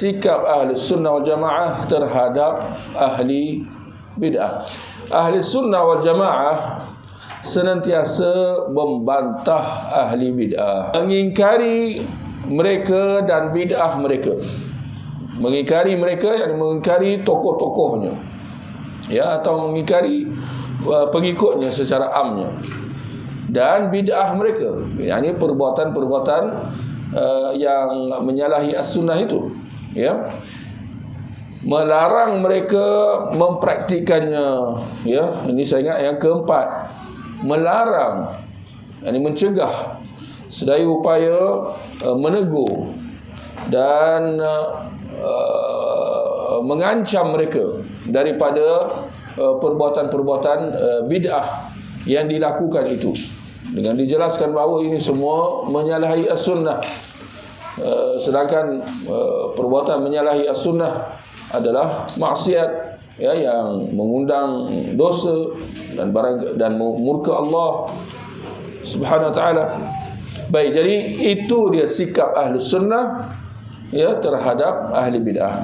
sikap ahli sunnah wal jamaah terhadap ahli bid'ah. Ahli sunnah wal jamaah senantiasa membantah ahli bid'ah, mengingkari mereka dan bid'ah mereka. Mengingkari mereka yang mengingkari tokoh-tokohnya. Ya atau mengingkari uh, pengikutnya secara amnya. Dan bid'ah mereka, yakni perbuatan-perbuatan uh, yang menyalahi as-sunnah itu, ya. Melarang mereka mempraktikannya, ya. Ini saya ingat yang keempat. Melarang, yakni mencegah sedaya upaya uh, menegur dan uh, uh, mengancam mereka daripada uh, perbuatan-perbuatan uh, bid'ah yang dilakukan itu dengan dijelaskan bahawa ini semua menyalahi as-sunnah uh, sedangkan uh, perbuatan menyalahi as-sunnah adalah maksiat ya yang mengundang dosa dan barang dan murka Allah Subhanahu wa taala Baik, jadi itu dia sikap ahli sunnah ya terhadap ahli bid'ah.